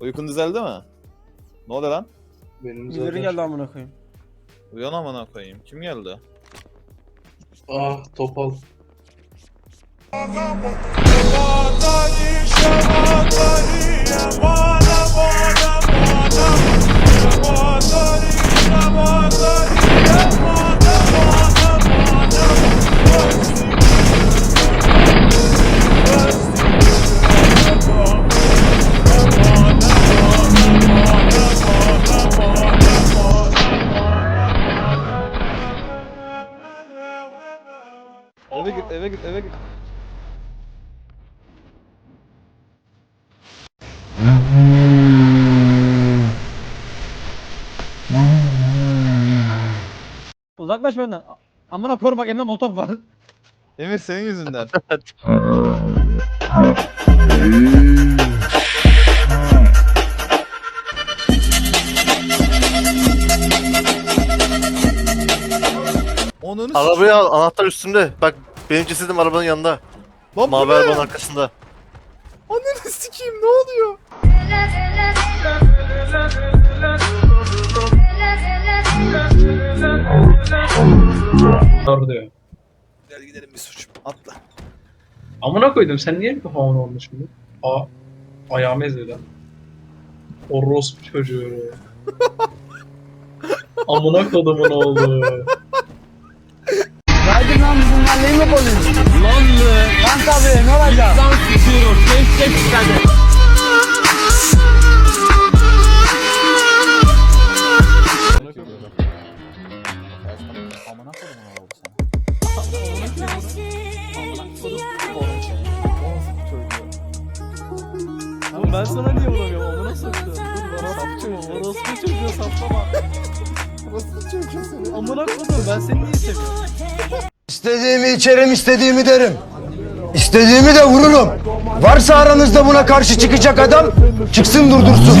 Uykun düzeldi mi? Ne oldu lan? Benim Birileri geldi amına koyayım. Uyan amına koyayım. Kim geldi? Ah topal. Eve git, eve git, eve git. Uzaklaş benden. Amına koyayım bak elimde molotof var. Emir senin yüzünden. Onun Arabaya al, anahtar üstümde. Bak benim cesedim arabanın yanında. Lan bu Mavi arabanın arkasında. Ananı sikeyim ne oluyor? Var diyor. Gel gidelim bir suçum. Atla. Amına koydum sen niye bir kafamın oldu şimdi? A ayağımı ezdi lan. Orospu çocuğu. Amına kodumun oğlu. Mahalleyi mi koyuyorsun? Lan mı? Lan tabii ne olacak? Lan tutuyorum. Sana. Oğlum ben sana niye vuramıyorum? Amına soktu. Dur bana sapçı. Orospu çocuğu saplama. Nasıl çocuğu seni? Amına koydum ben seni niye seviyorum? İstediğimi içerim, istediğimi derim. İstediğimi de vururum. Varsa aranızda buna karşı çıkacak adam, çıksın durdursun.